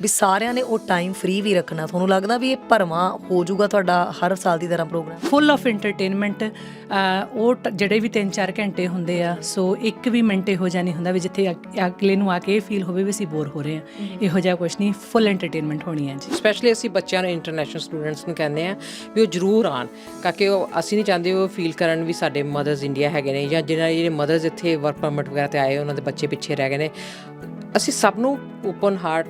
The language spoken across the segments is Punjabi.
ਵੀ ਸਾਰਿਆਂ ਨੇ ਉਹ ਟਾਈਮ ਫ੍ਰੀ ਵੀ ਰੱਖਣਾ। ਤੁਹਾਨੂੰ ਲੱਗਦਾ ਵੀ ਇਹ ਭਰਵਾਂ ਹੋ ਜਾਊਗਾ ਤੁਹਾਡਾ ਹਰ ਸਾਲ ਦੀ ਤਰ੍ਹਾਂ ਪ੍ਰੋਗਰਾਮ ਫੁੱਲ ਆਫ ਐਂਟਰਟੇਨਮੈਂਟ ਉਹ ਟ- ਜਿਹੜੇ ਵੀ 3-4 ਘੰਟੇ ਹੁੰਦੇ ਆ ਸੋ ਇੱਕ ਵੀ ਮਿੰਟ ਇਹੋ ਜਿਹਾ ਨਹੀਂ ਹੁੰਦਾ ਵੀ ਜਿੱਥੇ ਅਗ- ਅਗਲੇ ਨੂੰ ਆ ਕੇ ਇਹ ਫੀਲ ਹੋਵੇ ਵੀ ਅਸੀਂ ਬੋਰ ਹੋ ਰਹੇ ਹਾਂ। ਇਹੋ ਜਿਹਾ ਕੁਝ ਨਹੀਂ ਫੁੱਲ ਐਂਟਰਟੇਨਮੈਂਟ ਹੋਣੀ ਹੈ ਜੀ। ਸਪੈਸ਼ਲੀ ਅਸੀਂ ਬੱਚਿਆਂ ਨੂੰ ਇੰਟਰਨੈਸ਼ਨਲ ਸਟੂਡੈਂਟਸ ਨੂੰ ਕਹਿੰਦੇ ਆ ਵੀ ਉਹ ਜ਼ਰੂਰ ਆਣ ਕਿਉਂਕਿ ਉਹ ਅਸੀਂ ਨਹੀਂ ਚਾਹੁੰਦੇ ਉਹ ਫੀਲ ਕਰਨ ਵੀ ਸਾਡੇ ਮਦਰਸ ਇੰਡੀਆ ਹੈਗੇ ਨੇ ਜਾਂ ਜਿਹਨਾਂ ਜਿਹੜੇ ਮਦਰਸ ਇੱਥੇ ਵਰਕ ਪਰਮਿਟ ਵਗੈਰਾ ਤੇ ਆਏ ਉਹਨਾਂ ਦੇ ਬੱਚੇ ਪਿੱਛੇ ਰਹਿ ਗਏ ਨੇ। ਅਸੀਂ ਸਭ ਨੂੰ ਓਪਨ ਹਾਰਟ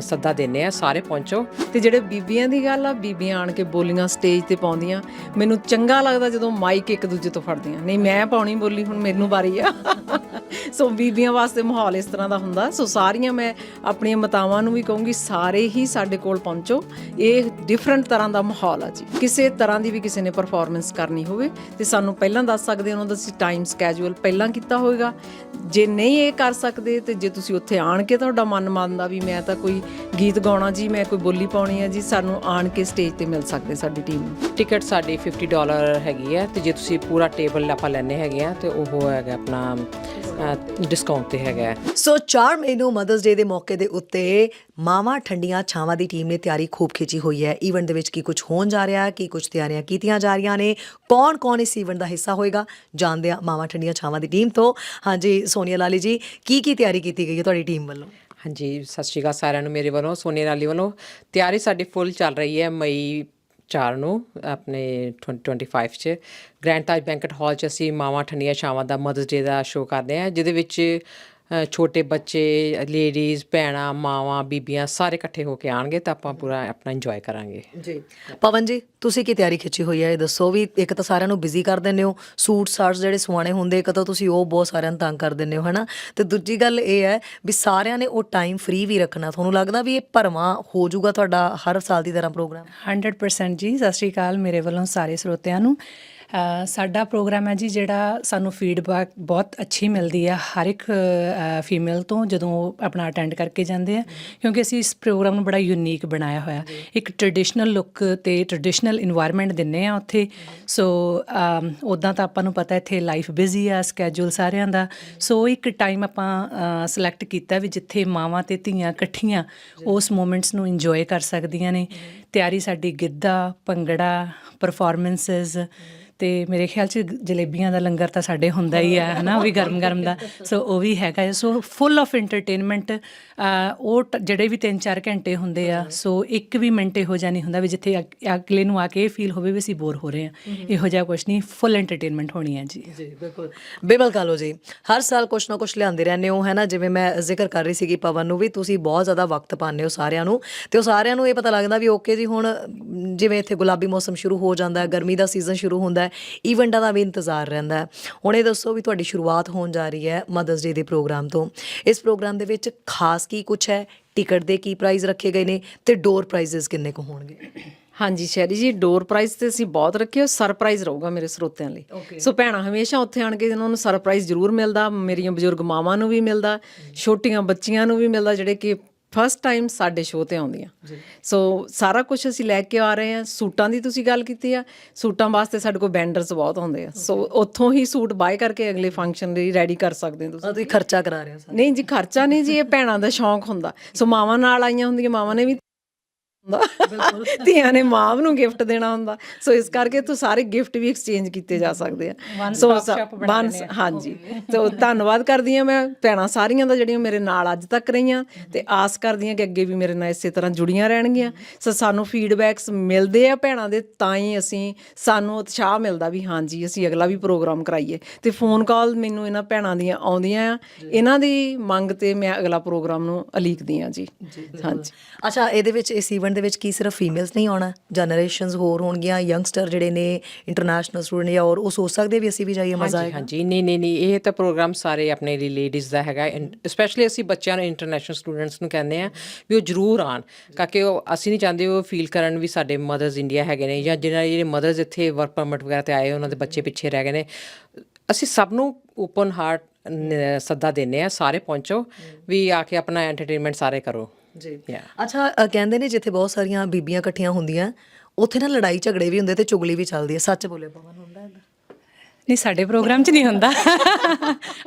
ਸੱਦਾ ਦਿੰਨੇ ਆ, ਸਾਰੇ ਪਹੁੰਚੋ। ਤੇ ਜਿਹੜੇ ਬੀਬੀਆਂ ਦੀ ਗੱਲ ਆ, ਬੀਬੀਆਂ ਆਣ ਕੇ ਬੋਲੀਆਂ ਸਟੇਜ ਤੇ ਪਾਉਂਦੀਆਂ। ਮੈਨੂੰ ਚੰਗਾ ਲੱਗਦਾ ਜਦੋਂ ਮਾਈਕ ਇੱਕ ਦੂਜੇ ਤੋਂ ਫੜਦੀਆਂ। ਨਹੀਂ, ਮੈਂ ਪਾਉਣੀ ਬੋਲੀ, ਹੁਣ ਮੈਨੂੰ ਵਾਰੀ ਆ। ਸੋ ਬੀਬੀਆਂ ਵਾਸਤੇ ਮਾਹੌਲ ਇਸ ਤਰ੍ਹਾਂ ਦਾ ਹੁੰਦਾ। ਸੋ ਸਾਰੀਆਂ ਮੈਂ ਆਪਣੀਆਂ ਮਤਾਵਾਂ ਨੂੰ ਵੀ ਕਹੂੰਗੀ, ਸਾਰੇ ਹੀ ਸਾਡੇ ਕੋਲ ਪਹੁੰਚੋ। ਇਹ ਡਿਫਰੈਂਟ ਤਰ੍ਹਾਂ ਦਾ ਮਾਹੌਲ ਆ ਜੀ। ਕਿਸੇ ਤਰ੍ਹਾਂ ਦੀ ਵੀ ਕਿਸੇ ਨੇ ਪਰਫਾਰਮੈਂਸ ਕਰਨੀ ਹੋਵੇ, ਤੇ ਸਾਨੂੰ ਪਹਿਲਾਂ ਦੱਸ ਸਕਦੇ ਉਹਨਾਂ ਦਾ ਅਸੀਂ ਟਾਈਮ ਸਕੇਜੂਲ ਪਹਿਲਾਂ ਕੀਤਾ ਹੋਵੇਗਾ ਜੇ ਨਹੀਂ ਇਹ ਕਰ ਸਕਦੇ, ਤੇ ਜੇ ਤੁਸੀਂ ਉੱਥੇ ਆਣ ਕੇ ਤੁਹਾਡਾ ਮਨ ਮੰਨਦਾ ਵੀ ਮੈਂ ਤਾਂ ਕੋਈ ਗੀਤ ਗਾਉਣਾ ਜੀ ਮੈਂ ਕੋਈ ਬੋਲੀ ਪਾਉਣੀ ਹੈ ਜੀ ਸਾਨੂੰ ਆਣ ਕੇ ਸਟੇਜ ਤੇ ਮਿਲ ਸਕਦੇ ਸਾਡੀ ਟੀਮ ਨੂੰ ਟਿਕਟ ਸਾਡੀ 50 ਡਾਲਰ ਹੈਗੀ ਹੈ ਤੇ ਜੇ ਤੁਸੀਂ ਪੂਰਾ ਟੇਬਲ ਆਪਾਂ ਲੈਣੇ ਹੈਗੇ ਆ ਤੇ ਉਹ ਹੈਗਾ ਆਪਣਾ ਡਿਸਕਾਊਂਟ ਤੇ ਹੈਗਾ। ਸੋ 4 ਮਈ ਨੂੰ ਮਦਰਸ ਡੇ ਦੇ ਮੌਕੇ ਦੇ ਉੱਤੇ ਮਾਵਾ ਠੰਡੀਆਂ ਛਾਵਾਂ ਦੀ ਟੀਮ ਨੇ ਤਿਆਰੀ ਖੂਬ ਖਿੱਚੀ ਹੋਈ ਹੈ। ਇਵੈਂਟ ਦੇ ਵਿੱਚ ਕੀ ਕੁਝ ਹੋਣ ਜਾ ਰਿਹਾ ਹੈ ਕੀ ਕੁਝ ਤਿਆਰੀਆਂ ਕੀਤੀਆਂ ਜਾ ਰਹੀਆਂ ਨੇ ਕੌਣ ਕੌਣ ਇਸ ਇਵੈਂਟ ਦਾ ਹਿੱਸਾ ਹੋਏਗਾ ਜਾਣਦੇ ਆ ਮਾਵਾ ਠੰਡੀਆਂ ਛਾਵਾਂ ਦੀ ਟੀਮ ਤੋਂ। ਹਾਂਜੀ ਸੋਨੀਆ ਲਾਲੀ ਜੀ ਕੀ ਕੀ ਤਿਆਰੀ ਕੀਤੀ ਗਈ ਹੈ ਤੁਹਾਡੀ ਟੀਮ ਵੱਲੋਂ? ਹਾਂਜੀ, ਸਤਿ ਸ਼੍ਰੀ ਅਕਾਲ ਸਾਰਿਆਂ ਨੂੰ ਮੇਰੇ ਵੱਲੋਂ, ਸੋਨੀਆ ਲਾਲੀ ਵੱਲੋਂ। ਤਿਆਰੀ ਸਾਡੀ ਫੁੱਲ ਚੱਲ ਰਹੀ ਹੈ ਮਈ 4 ਨੂੰ, ਆਪਣੇ 2025 ਚ। ਗ੍ਰੈਂਡ ਤਾਜ ਬੈਂਕਟ ਹਾਲ ਚ ਅਸੀਂ ਮਾਵਾਂ ਠੰਡੀਆਂ ਛਾਵਾਂ ਦਾ ਮਦਰਸ ਡੇ ਦਾ ਸ਼ੋਅ ਕਰਦੇ ਹਾਂ, ਜਿਹਦੇ ਵਿੱਚ ਛੋਟੇ ਬੱਚੇ ਲੇਡੀਜ਼ ਭੈਣਾਂ ਮਾਵਾਂ ਬੀਬੀਆਂ ਸਾਰੇ ਇਕੱਠੇ ਹੋ ਕੇ ਆਣਗੇ ਤਾਂ ਆਪਾਂ ਪੂਰਾ ਆਪਣਾ ਇੰਜੋਏ ਕਰਾਂਗੇ। ਜੀ। ਪਵਨ ਜੀ ਤੁਸੀਂ ਕੀ ਤਿਆਰੀ ਖਿੱਚੀ ਹੋਈ ਹੈ? ਇਹ ਦੱਸੋ ਵੀ ਇੱਕ ਤਾਂ ਸਾਰਿਆਂ ਨੂੰ ਬਿਜ਼ੀ ਕਰ ਦਿੰਦੇ ਹੋ ਸੂਟ ਸਾਟਸ ਜਿਹੜੇ ਸਵਾਣੇ ਹੁੰਦੇ ਇੱਕ ਤਾਂ ਤੁਸੀਂ ਉਹ ਬਹੁਤ ਸਾਰਿਆਂ ਨੂੰ ਤੰਗ ਕਰ ਦਿੰਦੇ ਹੋ ਹਨਾ? ਤੇ ਦੂਜੀ ਗੱਲ ਇਹ ਹੈ ਵੀ ਸਾਰਿਆਂ ਨੇ ਉਹ ਟਾਈਮ ਫ੍ਰੀ ਵੀ ਰੱਖਣਾ। ਤੁਹਾਨੂੰ ਲੱਗਦਾ ਵੀ ਇਹ ਭਰਵਾਂ ਹੋ ਜਾਊਗਾ ਤੁਹਾਡਾ ਹਰ ਸਾਲ ਦੀ ਤਰ੍ਹਾਂ ਪ੍ਰੋਗਰਾਮ 100% ਜੀ ਸਤਿ ਸ਼੍ਰੀ ਅਕਾਲ ਮੇਰੇ ਵੱਲੋਂ ਸਾਰੇ ਸਰੋਤਿਆਂ ਨੂੰ। ਸਾਡਾ ਪ੍ਰੋਗਰਾਮ ਹੈ ਜੀ ਜਿਹੜਾ ਸਾਨੂੰ ਫੀਡਬੈਕ ਬਹੁਤ ਅੱਛੀ ਮਿਲਦੀ ਹੈ ਹਰ ਇੱਕ ਫੀਮੇਲ ਤੋਂ ਜਦੋਂ ਉਹ ਆਪਣਾ ਅਟੈਂਡ ਕਰਕੇ ਜਾਂਦੇ ਆ ਕਿਉਂਕਿ ਅਸੀਂ ਇਸ ਪ੍ਰੋਗਰਾਮ ਨੂੰ ਬੜਾ ਯੂਨੀਕ ਬਣਾਇਆ ਹੋਇਆ। ਇੱਕ ਟ੍ਰੈਡੀਸ਼ਨਲ ਲੁੱਕ ਤੇ ਟ੍ਰੈਡੀਸ਼ਨਲ এনवायरमेंट ਦਿੰਨੇ ਆ ਉੱਥੇ। ਸੋ ਉਦਾਂ ਤਾਂ ਆਪਾਂ ਨੂੰ ਪਤਾ ਇੱਥੇ ਲਾਈਫ ਬਿਜ਼ੀ ਆ ਸਕੇਜੂਲ ਸਾਰਿਆਂ ਦਾ। ਸੋ ਇੱਕ ਟਾਈਮ ਆਪਾਂ ਸਿਲੈਕਟ ਕੀਤਾ ਵੀ ਜਿੱਥੇ ਮਾਵਾਂ ਤੇ ਧੀਆਂ ਇਕੱਠੀਆਂ ਉਸ ਮੂਮੈਂਟਸ ਨੂੰ ਇੰਜੋਏ ਕਰ ਸਕਦੀਆਂ ਨੇ। ਤਿਆਰੀ ਸਾਡੀ ਗਿੱਧਾ ਭੰਗੜਾ ਪਰਫਾਰਮੈਂਸਸ ਤੇ ਮੇਰੇ ਖਿਆਲ ਚ ਜਲੇਬੀਆਂ ਦਾ ਲੰਗਰ ਤਾਂ ਸਾਡੇ ਹੁੰਦਾ ਹੀ ਆ ਹਨਾ ਉਹ ਵੀ ਗਰਮ ਗਰਮ ਦਾ। ਸੋ ਉਹ ਵੀ ਹੈਗਾ। ਸੋ ਫੁੱਲ ਆਫ ਐਂਟਰਟੇਨਮੈਂਟ ਉਹ ਜਿਹੜੇ ਵੀ 3-4 ਘੰਟੇ ਹੁੰਦੇ ਆ ਸੋ ਇੱਕ ਵੀ ਮਿੰਟ ਇਹੋ ਜਿਹਾ ਨਹੀਂ ਹੁੰਦਾ ਵੀ ਜਿੱਥੇ ਅਗ- ਅਗਲੇ ਨੂੰ ਆ ਕੇ ਫੀਲ ਹੋਵੇ ਵੀ ਅਸੀਂ ਬੋਰ ਹੋ ਰਹੇ ਹਾਂ। ਇਹੋ ਜਿਹਾ ਕੁਝ ਨਹੀਂ ਫੁੱਲ ਐਂਟਰਟੇਨਮੈਂਟ ਹੋਣੀ ਹੈ ਜੀ। ਜੀ ਬਿਲਕੁਲ। ਬੇਬਲ ਕਾਲੋ ਜੀ। ਹਰ ਸਾਲ ਕੁਛ ਨਾ ਕੁਛ ਲਿਆਉਂਦੇ ਰਹਿੰਦੇ ਹੋ ਹੈ ਨਾ ਜਿਵੇਂ ਮੈਂ ਜ਼ਿਕਰ ਕਰ ਰਹੀ ਸੀਗੀ ਪਵਨ ਨੂੰ ਵੀ ਤੁਸੀਂ ਬਹੁਤ ਜ਼ਿਆਦਾ ਵਕਤ ਪਾਉਂਦੇ ਹੋ ਸਾਰਿਆਂ ਨੂੰ। ਤੇ ਉਹ ਸਾਰਿਆਂ ਨੂੰ ਇਹ ਪਤਾ ਲੱਗਦਾ ਵੀ ਓਕੇ ਜੀ ਹੁਣ ਜਿਵੇਂ ਇੱਥੇ ਗੁਲਾਬੀ ਮੌਸਮ ਸ਼ੁਰੂ ਹੋ ਜਾਂਦਾ ਹੈ ਗਰਮੀ ਦਾ ਸੀਜ਼ਨ ਸ਼ੁਰੂ ਹੁੰਦਾ ਹੈ ਇਵੈਂਟਾਂ ਦਾ ਵੀ ਇੰਤਜ਼ਾਰ ਰਹਿੰਦਾ ਹੈ। ਹੁਣ ਇਹ ਦੱਸੋ ਵੀ ਤੁਹਾਡੀ ਸ਼ੁਰੂਆਤ ਹੋਣ ਜਾ ਰਹੀ ਹੈ ਮਦਰਸ ਡੇ ਦੇ ਪ੍ਰੋਗਰਾਮ ਤੋਂ। ਇਸ ਪ੍ਰੋਗਰਾਮ ਦੇ ਵਿੱਚ ਖਾਸ ਕੀ ਕੁਛ ਹੈ? ਟਿਕਟ ਦੇ ਕੀ ਪ੍ਰਾਈਸ ਰੱਖੇ ਗਏ ਨੇ ਤੇ ਡੋਰ ਪ੍ਰਾਈਜ਼ਸ ਕਿੰਨੇ ਕੁ ਹੋਣਗੇ? ਹਾਂਜੀ ਸ਼ੈਰੀ ਜੀ ਡੋਰ ਪ੍ਰਾਈਜ਼ ਤੇ ਅਸੀਂ ਬਹੁਤ ਰੱਖੇ ਹੋ ਸਰਪ੍ਰਾਈਜ਼ ਰਹੂਗਾ ਮੇਰੇ ਸਰੋਤਿਆਂ ਲਈ। ਸੋ ਭੈਣਾਂ ਹਮੇਸ਼ਾ ਉੱਥੇ ਆਣ ਕੇ ਉਹਨਾਂ ਨੂੰ ਸਰਪ੍ਰਾਈਜ਼ ਜ਼ਰੂਰ ਮਿਲਦਾ ਮੇਰੀਆਂ ਬਜ਼ੁਰਗ ਮਾਵਾਂ ਨੂੰ ਵੀ ਮਿਲਦਾ ਛੋਟੀਆਂ ਬੱਚੀਆਂ ਨੂੰ ਵੀ ਮਿਲਦਾ ਜਿਹੜੇ ਕਿ ਫਸਟ ਟਾਈਮ ਸਾਡੇ ਸ਼ੋਅ ਤੇ ਆਉਂਦੀਆਂ। ਸੋ ਸਾਰਾ ਕੁਝ ਅਸੀਂ ਲੈ ਕੇ ਆ ਰਹੇ ਹਾਂ। ਸੂਟਾਂ ਦੀ ਤੁਸੀਂ ਗੱਲ ਕੀਤੀ ਆ। ਸੂਟਾਂ ਵਾਸਤੇ ਸਾਡੇ ਕੋਲ ਬੈਂਡਰਸ ਬਹੁਤ ਹੁੰਦੇ ਆ। ਸੋ ਉੱਥੋਂ ਹੀ ਸੂਟ ਬਾਏ ਕਰਕੇ ਅਗਲੇ ਫੰਕਸ਼ਨ ਲਈ ਰੈਡੀ ਕਰ ਸਕਦੇ ਹੋ ਤੁਸੀਂ। ਤੁਸੀਂ ਖਰਚਾ ਕਰਾ ਰਹੇ ਹੋ। ਨਹੀਂ ਜੀ ਖਰਚਾ ਨਹੀਂ ਜੀ ਇਹ ਭੈਣਾਂ ਦਾ ਸ਼ੌਂਕ ਹੁੰਦਾ। ਸੋ ਮਾਵਾਂ ਨਾਲ ਆਈਆਂ ਹੁੰਦੀਆਂ ਮਾਵਾਂ ਨੇ ਵੀ ਹੁੰਦਾ। ਧੀਆਂ ਨੇ ਮਾਂ ਨੂੰ ਗਿਫਟ ਦੇਣਾ ਹੁੰਦਾ। ਸੋ ਇਸ ਕਰਕੇ ਤੂੰ ਸਾਰੇ ਗਿਫਟ ਵੀ ਐਕਸਚੇਂਜ ਕੀਤੇ ਜਾ ਸਕਦੇ ਆ। ਸੋ ਵਨ ਹਾਂਜੀ। ਸੋ ਧੰਨਵਾਦ ਕਰਦੀ ਆ ਮੈਂ। ਭੈਣਾਂ ਸਾਰੀਆਂ ਦਾ ਜਿਹੜੀਆਂ ਮੇਰੇ ਨਾਲ ਅੱਜ ਤੱਕ ਰਹੀਆਂ ਤੇ ਆਸ ਕਰਦੀ ਆ ਕਿ ਅੱਗੇ ਵੀ ਮੇਰੇ ਨਾਲ ਇਸੇ ਤਰ੍ਹਾਂ ਜੁੜੀਆਂ ਰਹਿਣਗੀਆਂ। ਸੋ ਸਾਨੂੰ ਫੀਡਬੈਕਸ ਮਿਲਦੇ ਆ ਭੈਣਾਂ ਦੇ ਤਾਂ ਹੀ ਅਸੀਂ ਸਾਨੂੰ ਉਤਸ਼ਾਹ ਮਿਲਦਾ ਵੀ ਹਾਂਜੀ ਅਸੀਂ ਅਗਲਾ ਵੀ ਪ੍ਰੋਗਰਾਮ ਕਰਾਈਏ। ਤੇ ਫੋਨ ਕਾਲ ਮੈਨੂੰ ਇਹਨਾਂ ਭੈਣਾਂ ਦੀਆਂ ਆਉਂਦੀਆਂ ਆ। ਇਹਨਾਂ ਦੀ ਮੰਗ ਤੇ ਮੈਂ ਅਗਲਾ ਪ੍ਰੋਗਰਾਮ ਨੂੰ ਅਲੀਕਦੀ ਆ ਜੀ। ਹਾਂਜੀ। ਅੱਛਾ ਇਹਦੇ ਵਿੱਚ ਇਸ ਇਵੈਂਟ ਦੇ ਵਿੱਚ ਕੀ ਸਿਰਫ ਫੀਮੇਲਸ ਨਹੀਂ ਆਉਣਾ ਜਨਰੇਸ਼ਨਸ ਹੋਰ ਹੋਣਗੀਆਂ ਯੰਗਸਟਰ ਜਿਹੜੇ ਨੇ ਇੰਟਰਨੈਸ਼ਨਲ ਸਟੂਡੈਂਟ ਜਾਂ ਹੋਰ ਉਹ ਸੋਚ ਸਕਦੇ ਵੀ ਅਸੀਂ ਵੀ ਜਾਈਏ ਮਜ਼ਾ ਹਾਂਜੀ ਆਏਗਾ? ਹਾਂਜੀ। ਨਹੀਂ ਨਹੀਂ ਨਹੀਂ ਇਹ ਤਾਂ ਪ੍ਰੋਗਰਾਮ ਸਾਰੇ ਆਪਣੇ ਲਈ ਲੇਡੀਜ਼ ਦਾ ਹੈਗਾ। ਸਪੈਸ਼ਲੀ ਅਸੀਂ ਬੱਚਿਆਂ ਨੂੰ ਇੰਟਰਨੈਸ਼ਨਲ ਸਟੂਡੈਂਟਸ ਨੂੰ ਕਹਿੰਦੇ ਆ ਵੀ ਉਹ ਜ਼ਰੂਰ ਆਣ ਕਿਉਂਕਿ ਉਹ ਅਸੀਂ ਨਹੀਂ ਚਾਹੁੰਦੇ ਉਹ ਫੀਲ ਕਰਨ ਵੀ ਸਾਡੇ ਮਦਰਸ ਇੰਡੀਆ ਹੈਗੇ ਨੇ ਜਾਂ ਜਿਹਨਾਂ ਜਿਹੜੇ ਮਦਰਸ ਇੱਥੇ ਵਰਕ ਪਰਮਿਟ ਵਗੈਰਾ ਤੇ ਆਏ ਉਹਨਾਂ ਦੇ ਬੱਚੇ ਪਿੱਛੇ ਰਹਿ ਗਏ ਨੇ। ਅਸੀਂ ਸਭ ਨੂੰ ਓਪਨ ਹਾਰਟ ਸੱਦਾ ਦਿੰਨੇ ਆ ਸਾਰੇ ਪਹੁੰਚੋ ਵੀ ਆ ਕੇ ਆਪਣਾ ਐਂਟਰਟੇਨਮੈਂਟ ਸਾਰੇ ਕਰੋ। ਜੀ. ਅੱਛਾ ਅ, ਕਹਿੰਦੇ ਨੇ ਜਿੱਥੇ ਬਹੁਤ ਸਾਰੀਆਂ ਬੀਬੀਆਂ ਇਕੱਠੀਆਂ ਹੁੰਦੀਆਂ ਉੱਥੇ ਨਾ ਲੜਾਈ ਝਗੜੇ ਵੀ ਹੁੰਦੇ ਤੇ ਚੁਗਲੀ ਵੀ ਚੱਲਦੀ ਹੈ। ਸੱਚ ਬੋਲੇ ਪਵਨ ਹੁੰਦਾ ਇਹਦਾ ਨਹੀਂ ਸਾਡੇ ਪ੍ਰੋਗਰਾਮ 'ਚ ਨਹੀਂ ਹੁੰਦਾ।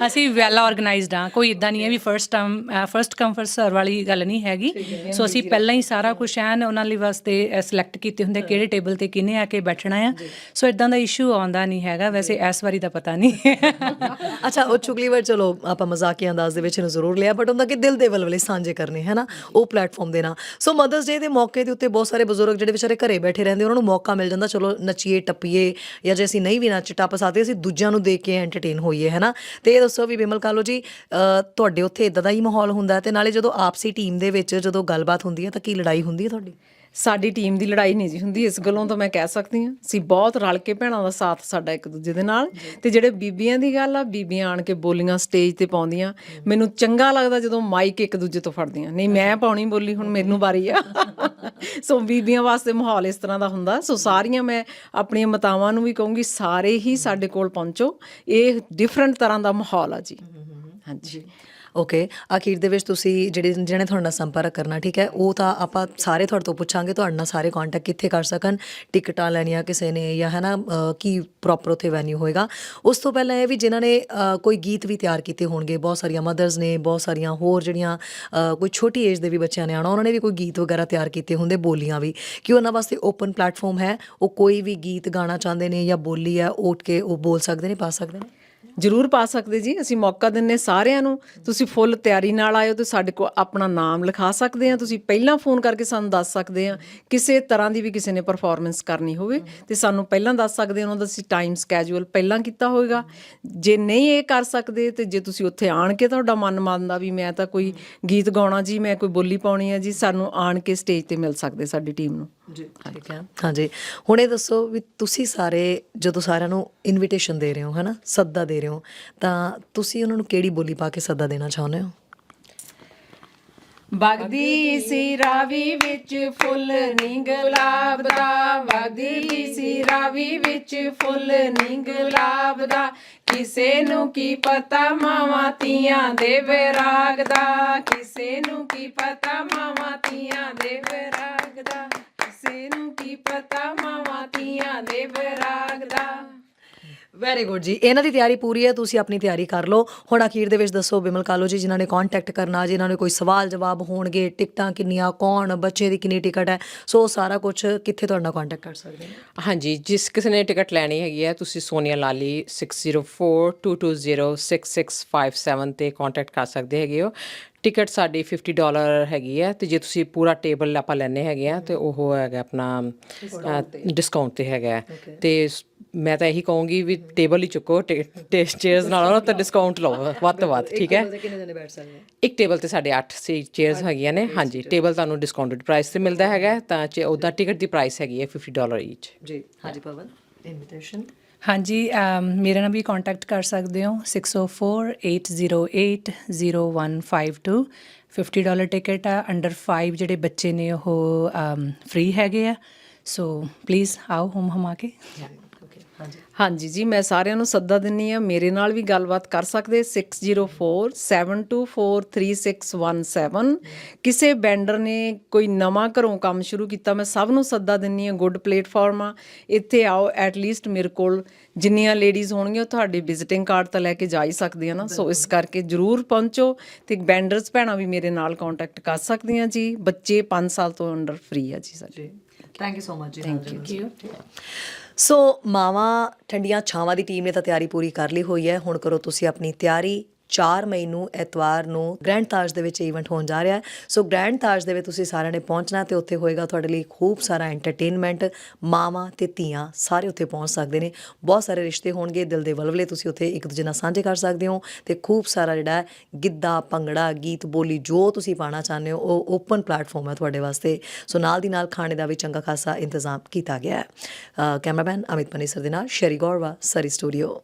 ਅਸੀਂ ਵੈਲ ਆਰਗੇਨਾਈਜ਼ਡ ਆ ਕੋਈ ਇਦਾਂ ਨਹੀਂ ਹੈ ਵੀ first term first come first serve ਵਾਲੀ ਗੱਲ ਨਹੀਂ ਹੈਗੀ। ਸੋ ਅਸੀਂ ਪਹਿਲਾਂ ਹੀ ਸਾਰਾ ਕੁਝ ਐਨ ਉਹਨਾਂ ਲਈ ਵਾਸਤੇ ਸਿਲੈਕਟ ਕੀਤੇ ਹੁੰਦੇ ਕਿਹੜੇ ਟੇਬਲ ਤੇ ਕਿਹਨੇ ਆ ਕੇ ਬੈਠਣਾ ਆ। ਸੋ ਇਦਾਂ ਦਾ ਇਸ਼ੂ ਆਉਂਦਾ ਨਹੀਂ ਹੈਗਾ। ਵੈਸੇ ਇਸ ਵਾਰੀ ਦਾ ਪਤਾ ਨਹੀਂ। ਅੱਛਾ ਉਹ ਚੁਗਲੀ ਵਰ ਚਲੋ ਆਪਾਂ ਮਜ਼ਾਕੀ ਅੰਦਾਜ਼ ਦੇ ਵਿੱਚ ਇਹਨੂੰ ਜ਼ਰੂਰ ਲਿਆ ਬਟ ਹੁੰਦਾ ਕਿ ਦਿਲ ਦੇ ਵਲਵਲੇ ਸਾਂਝੇ ਕਰਨੇ ਹੈ ਨਾ ਉਹ ਪਲੇਟਫਾਰਮ ਦੇਣਾ ਸੋ ਮਦਰਸ ਡੇ ਦੇ ਮੌਕੇ ਦੇ ਉੱਤੇ ਬਹੁਤ ਸਾਰੇ ਬਜ਼ੁਰਗ ਜਿਹੜੇ ਵਿਚਾਰੇ ਘਰੇ ਬੈਠੇ ਰਹਿੰਦੇ ਉਹਨਾਂ ਨੂੰ ਮੌਕਾ ਮਿਲ ਜਾਂਦਾ ਚਲੋ ਨੱਚੀਏ ਟੱਪੀਏ ਜਾਂ ਜੇ ਅਸੀਂ ਨਹੀਂ ਵੀ ਨੱਚ ਟੱਪ ਸਕਦੇ ਅਸੀਂ ਦੂਜਿਆਂ ਨੂੰ ਦੇਖ ਕੇ ਐਂਟਰਟੇਨ ਹੋਈਏ ਹੈਨਾ ਤੇ ਇਹ ਦੱਸੋ ਵੀ ਬਿਮਲ ਕਾਲੋ ਜੀ ਅ, ਤੁਹਾਡੇ ਉੱਥੇ ਇਦਾਂ ਦਾ ਹੀ ਮਾਹੌਲ ਹੁੰਦਾ ਤੇ ਨਾਲੇ ਜਦੋਂ ਆਪਸੀ ਟੀਮ ਦੇ ਵਿੱਚ ਜਦੋਂ ਗੱਲਬਾਤ ਹੁੰਦੀ ਹੈ ਤਾਂ ਕੀ ਲੜਾਈ ਹੁੰਦੀ ਹੈ ਤੁਹਾਡੀ? ਸਾਡੀ ਟੀਮ ਦੀ ਲੜਾਈ ਨਹੀਂ ਜੀ ਹੁੰਦੀ ਇਸ ਗੱਲੋਂ ਤਾਂ ਮੈਂ ਕਹਿ ਸਕਦੀ ਹਾਂ। ਅਸੀਂ ਬਹੁਤ ਰਲ ਕੇ ਭੈਣਾਂ ਦਾ ਸਾਥ ਸਾਡਾ ਇੱਕ ਦੂਜੇ ਦੇ ਨਾਲ। ਤੇ ਜਿਹੜੇ ਬੀਬੀਆਂ ਦੀ ਗੱਲ ਆ ਬੀਬੀਆਂ ਆਣ ਕੇ ਬੋਲੀਆਂ ਸਟੇਜ ਤੇ ਪਾਉਂਦੀਆਂ। ਮੈਨੂੰ ਚੰਗਾ ਲੱਗਦਾ ਜਦੋਂ ਮਾਈਕ ਇੱਕ ਦੂਜੇ ਤੋਂ ਫੜਦੀਆਂ। ਨਹੀਂ ਮੈਂ ਪਾਉਣੀ ਬੋਲੀ ਹੁਣ ਮੈਨੂੰ ਵਾਰੀ ਆ। ਸੋ ਬੀਬੀਆਂ ਵਾਸਤੇ ਮਾਹੌਲ ਇਸ ਤਰ੍ਹਾਂ ਦਾ ਹੁੰਦਾ। ਸੋ ਸਾਰੀਆਂ ਮੈਂ ਆਪਣੀਆਂ ਮਤਾਵਾਂ ਨੂੰ ਵੀ ਕਹੂੰਗੀ ਸਾਰੇ ਹੀ ਸਾਡੇ ਕੋਲ ਪਹੁੰਚੋ। ਇਹ ਡਿਫਰੈਂਟ ਤਰ੍ਹਾਂ ਦਾ ਮਾਹੌਲ ਆ ਜੀ। ਹਾਂਜੀ। ਓਕੇ ਅਖੀਰ ਦੇ ਵਿੱਚ ਤੁਸੀਂ ਜਿਹੜੇ ਜਿਹਨੇ ਤੁਹਾਡੇ ਨਾਲ ਸੰਪਰਕ ਕਰਨਾ, ਠੀਕ ਹੈ, ਉਹ ਤਾਂ ਆਪਾਂ ਸਾਰੇ ਤੁਹਾਡੇ ਤੋਂ ਪੁੱਛਾਂਗੇ, ਤੁਹਾਡੇ ਨਾਲ ਸਾਰੇ ਕੰਟੈਕਟ ਕਿੱਥੇ ਕਰ ਸਕਣ, ਟਿਕਟਾਂ ਲੈਣੀਆਂ ਕਿਸੇ ਨੇ ਜਾਂ ਹੈ ਨਾ ਕੀ ਪ੍ਰੋਪਰ ਉੱਥੇ ਵੈਨਿਊ ਹੋਏਗਾ। ਉਸ ਤੋਂ ਪਹਿਲਾਂ ਇਹ ਵੀ ਜਿਨ੍ਹਾਂ ਨੇ ਕੋਈ ਗੀਤ ਵੀ ਤਿਆਰ ਕੀਤੇ ਹੋਣਗੇ, ਬਹੁਤ ਸਾਰੀਆਂ ਮਦਰਸ ਨੇ, ਬਹੁਤ ਸਾਰੀਆਂ ਹੋਰ ਜਿਹੜੀਆਂ ਕੋਈ ਛੋਟੀ ਏਜ ਦੇ ਵੀ ਬੱਚਿਆਂ ਨੇ ਆਉਣਾ, ਉਹਨਾਂ ਨੇ ਵੀ ਕੋਈ ਗੀਤ ਵਗੈਰਾ ਤਿਆਰ ਕੀਤੇ ਹੁੰਦੇ, ਬੋਲੀਆਂ ਵੀ। ਕਿ ਉਹਨਾਂ ਵਾਸਤੇ ਓਪਨ ਪਲੇਟਫਾਰਮ ਹੈ, ਉਹ ਕੋਈ ਵੀ ਗੀਤ ਗਾਣਾ ਚਾਹੁੰਦੇ ਨੇ ਜਾਂ ਬੋਲੀ ਹੈ, ਉੱਠ ਕੇ ਉਹ ਬੋਲ ਸਕਦੇ ਨੇ, ਪਾ ਸਕਦੇ ਨੇ? ਜ਼ਰੂਰ ਪਾ ਸਕਦੇ ਜੀ। ਅਸੀਂ ਮੌਕਾ ਦਿੰਨੇ ਸਾਰਿਆਂ ਨੂੰ। ਤੁਸੀਂ ਫੁੱਲ ਤਿਆਰੀ ਨਾਲ ਆਇਓ ਤੇ ਸਾਡੇ ਕੋਲ ਆਪਣਾ ਨਾਮ ਲਿਖਾ ਸਕਦੇ ਆ ਤੁਸੀਂ ਪਹਿਲਾਂ ਫੋਨ ਕਰਕੇ ਸਾਨੂੰ ਦੱਸ ਸਕਦੇ ਆ ਕਿਸੇ ਤਰ੍ਹਾਂ ਦੀ ਵੀ ਕਿਸੇ ਨੇ ਪਰਫਾਰਮੈਂਸ ਕਰਨੀ ਹੋਵੇ ਤੇ ਸਾਨੂੰ ਪਹਿਲਾਂ ਦੱਸ ਸਕਦੇ ਆ ਉਹਨਾਂ ਦਾ ਅਸੀਂ ਟਾਈਮ ਸਕੇਜੂਲ ਪਹਿਲਾਂ ਕੀਤਾ ਹੋਵੇਗਾ ਜੇ ਨਹੀਂ ਇਹ ਕਰ ਸਕਦੇ ਤੇ ਜੇ ਤੁਸੀਂ ਉੱਥੇ ਆਣ ਕੇ ਤੁਹਾਡਾ ਮਨ ਮੰਨਦਾ ਵੀ ਮੈਂ ਤਾਂ ਕੋਈ ਗੀਤ ਗਾਉਣਾ ਜੀ, ਮੈਂ ਕੋਈ ਬੋਲੀ ਪਾਉਣੀ ਹੈ ਜੀ, ਸਾਨੂੰ ਆਣ ਕੇ ਸਟੇਜ ਤੇ ਮਿਲ ਸਕਦੇ ਸਾਡੀ ਟੀਮ ਨੂੰ। ਜੀ ਠੀਕ ਹੈ। ਹਾਂਜੀ। ਹੁਣ ਇਹ ਦੱਸੋ ਵੀ ਤੁਸੀਂ ਸਾਰੇ ਜਦੋਂ ਸਾਰਿਆਂ ਨੂੰ ਇਨਵੀਟੇਸ਼ਨ ਦੇ ਰਹੇ ਹੋ ਹਨਾ? ਸੱਦਾ ਦੇ ਰਹੇ ਹੋ ਤਾਂ ਤੁਸੀਂ ਉਹਨਾਂ ਨੂੰ ਕਿਹੜੀ ਬੋਲੀ ਪਾ ਕੇ ਸੱਦਾ ਦੇਣਾ ਚਾਹੁੰਦੇ ਹੋ? ਵਗਦੀ ਸੀ ਰਾਵੀ ਵਿੱਚ ਫੁੱਲ ਨੀ ਗੁਲਾਬ ਦਾ ਵਗਦੀ ਸੀ ਰਾਵੀ ਵਿੱਚ ਫੁੱਲ ਨੀ ਗੁਲਾਬ ਦਾ ਕਿਸੇ ਨੂੰ ਕੀ ਪਤਾ ਮਾਵਾਂ ਤੀਆਂ ਦੇ ਵਿਰਾਗ ਦਾ ਕਿਸੇ ਨੂੰ ਕੀ ਪਤਾ ਮਾਵਾਂ ਤੀਆਂ ਦੇ ਵਿਰਾਗ ਦਾ ਕਿਸੇ ਨੂੰ ਕੀ ਪਤਾ ਮਾਵਾਂ ਤੀਆਂ ਦੇ ਵਿਰਾਗ ਦਾ ਵੈਰੀ ਗੁੱਡ ਜੀ। ਇਹਨਾਂ ਦੀ ਤਿਆਰੀ ਪੂਰੀ ਹੈ, ਤੁਸੀਂ ਆਪਣੀ ਤਿਆਰੀ ਕਰ ਲਓ। ਹੁਣ ਅਖੀਰ ਦੇ ਵਿੱਚ ਦੱਸੋ ਬਿਮਲ ਕਾਲੋ ਜੀ, ਜਿਨ੍ਹਾਂ ਨੇ ਕੰਟੈਕਟ ਕਰਨਾ, ਜਿਨ੍ਹਾਂ ਨੇ ਕੋਈ ਸਵਾਲ ਜਵਾਬ ਹੋਣਗੇ, ਟਿਕਟਾਂ ਕਿੰਨੀਆਂ, ਕੌਣ, ਬੱਚੇ ਦੀ ਕਿੰਨੀ ਟਿਕਟ ਹੈ, ਸੋ ਉਹ ਸਾਰਾ ਕੁਝ ਕਿੱਥੇ ਤੁਹਾਡੇ ਨਾਲ ਕੰਟੈਕਟ ਕਰ ਸਕਦੇ ਨੇ? ਹਾਂਜੀ, ਜਿਸ ਕਿਸੇ ਨੇ ਟਿਕਟ ਲੈਣੀ ਹੈਗੀ ਹੈ, ਤੁਸੀਂ ਸੋਨੀਆ ਲਾਲੀ 6042206657 ਤੇ ਕੰਟੈਕਟ ਕਰ ਸਕਦੇ ਹੈਗੇ ਹੋ। ਟਿਕਟ ਸਾਡੀ 50 ਡਾਲਰ ਹੈਗੀ ਹੈ ਤੇ ਜੇ ਤੁਸੀਂ ਪੂਰਾ ਟੇਬਲ ਆਪਾਂ ਲੈਣੇ ਹੈਗੇ ਆ ਤੇ ਉਹ ਹੈਗਾ ਆਪਣਾ ਡਿਸਕਾਊਂਟ ਤੇ। ਹੈਗਾ। ਤੇ ਮੈਂ ਤਾਂ ਇਹੀ ਕਹੂੰਗੀ ਵੀ ਟੇਬਲ ਹੀ ਚੁੱਕੋ ਚੇਅਰਸ ਨਾਲੋਂ ਤਾਂ ਡਿਸਕਾਊਂਟ ਲਓ ਵੱਧ ਤੋਂ ਵੱਧ ਠੀਕ ਹੈ? ਇੱਕ ਟੇਬਲ ਤੇ ਸਾਡੇ 8 ਸੀ ਚੇਅਰਸ ਹੈਗੀਆਂ ਨੇ ਹਾਂਜੀ ਟੇਬਲ ਤੁਹਾਨੂੰ ਡਿਸਕਾਊਂਟਡ ਪ੍ਰਾਈਸ ਤੇ ਮਿਲਦਾ ਹੈਗਾ ਤਾਂ ਉਹਦਾ ਟਿਕਟ ਦੀ ਪ੍ਰਾਈਸ ਹੈਗੀ ਹੈ 50 ਡਾਲਰ ਈਚ ਜੀ ਹਾਂਜੀ ਪਵਨ। ਇਨਵੀਟੇਸ਼ਨ ਹਾਂਜੀ ਮੇਰੇ ਨਾਲ ਵੀ ਕੰਟੈਕਟ ਕਰ ਸਕਦੇ ਹੋ 6048080152 50 ਡਾਲਰ ਟਿਕਟ ਆ ਅੰਡਰ 5 ਜਿਹੜੇ ਬੱਚੇ ਨੇ ਉਹ ਫ੍ਰੀ ਹੈਗੇ ਆ। ਸੋ ਪਲੀਜ਼ ਆਓ ਹਮ ਹਮਾ ਕੇ। ਹਾਂਜੀ। ਹਾਂਜੀ ਜੀ ਮੈਂ ਸਾਰਿਆਂ ਨੂੰ ਸੱਦਾ ਦਿੰਨੀ ਆ ਮੇਰੇ ਨਾਲ ਵੀ ਗੱਲਬਾਤ ਕਰ ਸਕਦੇ 6047243617 ਕਿਸੇ ਵੈਂਡਰ ਨੇ ਕੋਈ ਨਵਾਂ ਘਰੋਂ ਕੰਮ ਸ਼ੁਰੂ ਕੀਤਾ ਮੈਂ ਸਭ ਨੂੰ ਸੱਦਾ ਦਿੰਨੀ ਆ ਗੁੱਡ ਪਲੇਟਫਾਰਮ ਆ। ਇੱਥੇ ਆਓ ਐਟ ਲੀਸਟ ਮੇਰੇ ਕੋਲ ਜਿੰਨੀਆਂ ਲੇਡੀਜ਼ ਹੋਣਗੀਆਂ ਉਹ ਤੁਹਾਡੇ ਵਿਜ਼ਿਟਿੰਗ ਕਾਰਡ ਤਾਂ ਲੈ ਕੇ ਜਾ ਹੀ ਸਕਦੀਆਂ ਨਾ। ਸੋ ਇਸ ਕਰਕੇ ਜਰੂਰ ਪਹੁੰਚੋ ਤੇ ਵੈਂਡਰਸ ਭੈਣਾਂ ਵੀ ਮੇਰੇ ਨਾਲ ਕੰਟੈਕਟ ਕਰ ਸਕਦੀਆਂ ਜੀ। ਬੱਚੇ 5 ਸਾਲ ਤੋਂ ਅੰਡਰ ਫ੍ਰੀ ਆ ਜੀ ਸਾਡੇ। Thank you so much ji thank you so ਮਾਵਾਂ ਠੰਡੀਆਂ ਛਾਵਾਂ ਦੀ ਟੀਮ ਨੇ ਤਾਂ ਤਿਆਰੀ ਪੂਰੀ ਕਰ ਲਈ ਹੋਈ ਹੈ। ਹੁਣ ਕਰੋ ਤੁਸੀਂ ਆਪਣੀ ਤਿਆਰੀ। 4 ਮਈ ਨੂੰ, ਐਤਵਾਰ ਨੂੰ ਗ੍ਰੈਂਡ ਤਾਜ ਦੇ ਵਿੱਚ ਇਵੈਂਟ ਹੋਣ ਜਾ ਰਿਹਾ ਹੈ। ਸੋ ਗ੍ਰੈਂਡ ਤਾਜ ਦੇ ਵਿੱਚ ਤੁਸੀਂ ਸਾਰਿਆਂ ਨੇ ਪਹੁੰਚਣਾ ਤੇ ਉੱਥੇ ਹੋਏਗਾ ਤੁਹਾਡੇ ਲਈ ਖੂਬ ਸਾਰਾ ਐਂਟਰਟੇਨਮੈਂਟ ਮਾਵਾਂ ਤੇ ਧੀਆਂ ਸਾਰੇ ਉੱਥੇ ਪਹੁੰਚ ਸਕਦੇ ਨੇ। ਬਹੁਤ ਸਾਰੇ ਰਿਸ਼ਤੇ ਹੋਣਗੇ, ਦਿਲ ਦੇ ਵਲਵਲੇ ਤੁਸੀਂ ਉੱਥੇ ਇੱਕ ਦੂਜੇ ਨਾਲ ਸਾਂਝੇ ਕਰ ਸਕਦੇ ਹੋ ਤੇ ਖੂਬ ਸਾਰਾ ਜਿਹੜਾ ਗਿੱਧਾ, ਭੰਗੜਾ, ਗੀਤ, ਬੋਲੀ, ਜੋ ਤੁਸੀਂ ਪਾਣਾ ਚਾਹੁੰਦੇ ਹੋ, ਉਹ ਓਪਨ ਪਲੇਟਫਾਰਮ ਹੈ ਤੁਹਾਡੇ ਵਾਸਤੇ। ਸੋ ਨਾਲ ਦੀ ਨਾਲ ਖਾਣੇ ਦਾ ਵੀ ਚੰਗਾ ਖਾਸਾ ਇੰਤਜ਼ਾਮ ਕੀਤਾ ਗਿਆ ਹੈ। ਕੈਮਰਾਮੈਨ ਅਮਿਤ ਪਨੀਸਰ ਦੇ ਨਾਲ ਸ਼ਰੀ ਗੌਰਵਾ ਸਰੀ ਸਟੂਡੀਓ।